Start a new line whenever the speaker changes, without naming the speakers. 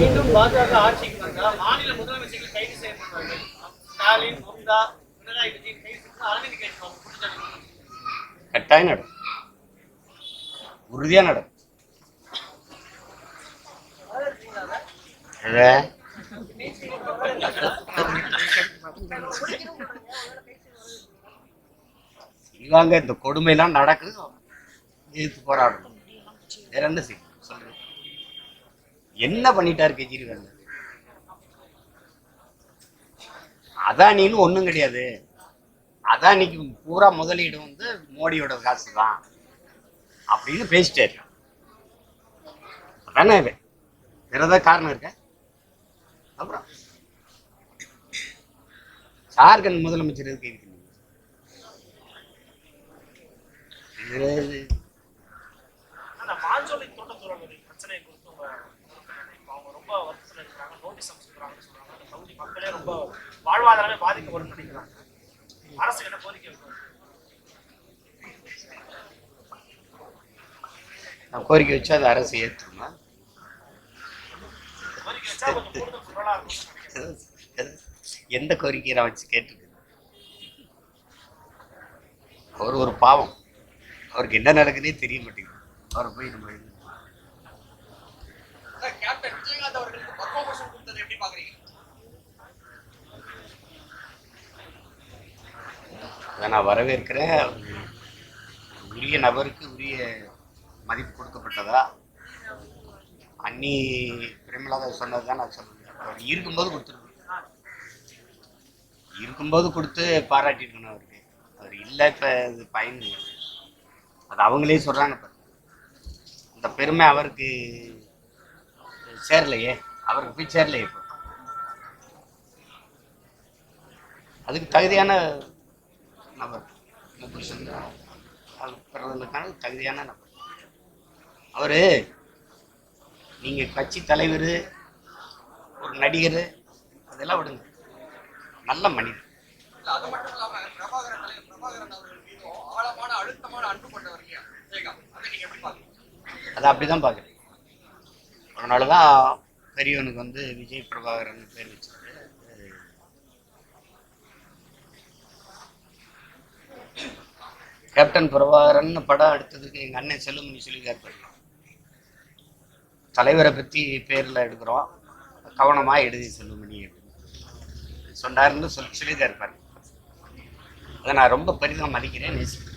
மீண்டும் பாஜக ஆட்சிக்கு வந்தா மாநில முதலமைச்சர்கள் கைது செய்யப்படுவார்கள். ஸ்டாலின் மம்தா பினராயி விஜயன் கைது அரவிந்த் கெஜ்ரிவால் குற்றச்சாட்டு
கட்டாயம் நடக்கும். உறுதியா நடக்கும். இவாங்க இந்த கொடுமையெல்லாம் நடக்குது. எதிர்த்து போராடணும். வேற என்ன செய்யும் என்ன பண்ணிட்டாரு கெஜ்ரிவால்? அதானின்னு ஒண்ணும் கிடையாது. அதானிக்கு பூரா முதலீடு வந்து மோடியோட காசு தான் அப்படின்னு பேசிட்டாரு. அதானே இது? வேற ஏதாவது காரணம் இருக்க? அப்புறம் ஜார்க்கண்ட் முதலமைச்சர் எதுக்கு இருக்கீங்க இது- இது
அந்த மாஞ்சோலை தோட்டத்துறவுடைய பிரச்சனை குறித்து உங்க கருத்து என்ன? இப்ப அவங்க ரொம்ப வருத்தத்துல இருக்காங்க நோட்டீஸ் அமைச்சிருக்காங்கன்னு சொல்றாங்க அந்த பகுதி மக்களே ரொம்ப வாழ்வாதாரமே பாதிக்கப்படும் நினைக்கிறாங்க அரசு என்ன கோரிக்கை வைக்கும்
நான் கோரிக்கை வச்சா அது அரசு ஏற்றுமா எந்த கோரிக்கையை நான் வச்சு கேட்டிருக்கேன்? அவர் ஒரு பாவம். அவருக்கு என்ன நடக்குதுன்னே தெரிய மாட்டேங்குது. அவரை போய் நம்ம இது-
கேப்டன் விஜயகாந்த் அவர்களுக்கு பத்மபூஷன் கொடுத்தது எப்படி பாக்குறீங்க
அதை நான் வரவேற்கிறேன். உரிய நபருக்கு உரிய மதிப்பு கொடுக்கப்பட்டதா? அன்னி பிரேமலாதா சொன்னது தான் நான் சொல்லுவேன் அவர் இருக்கும்போது கொடுத்துருக்கேன் இருக்கும்போது கொடுத்து பாராட்டிருக்கணும் அவருக்கு. அவர் இல்லை இப்போ இது பயன் இல்லை. அது அவங்களே சொல்கிறாங்க இப்போ அந்த பெருமை அவருக்கு சேரலையே. அவருக்கு போய் சேரலையே இப்போ. அதுக்கு தகுதியான நபர் முபுஷன் அது பெறுவதற்கான தகுதியான நபர். அவரு நீங்க கட்சி தலைவர் ஒரு நடிகர் அதெல்லாம் விடுங்க. நல்ல மனிதர்.
அது மட்டும் இல்லாம பிரபாகரன் தலைவர் பிரபாகரன் அவர்கள் மீதும் ஆழமான அழுத்தமான அன்பு கொண்டவர் இல்லையா? விஜயகாந்த். அதை நீங்க எப்படி பாக்குறீங்க
அதை அப்படிதான் பார்க்குறேன். அதனால தான் பெரியவனுக்கு வந்து விஜய் பிரபாகரன் பேர் வச்சிருக்கு. கேப்டன் பிரபாகரன் படம் எடுத்ததுக்கு எங்க அண்ணன் செல்லுமணி சொல்லி பாருங்க. தலைவரை பத்தி பேர்ல எடுக்கிறோம். கவனமா எழுதி செல்லுமணி அப்படின்னு. சொன்னார்னு சொல்லி சொல்லியிருக்காரு பாருங்க. அதை நான் ரொம்ப பெரிதாக மதிக்கிறேன் நேசிக்கிறேன்.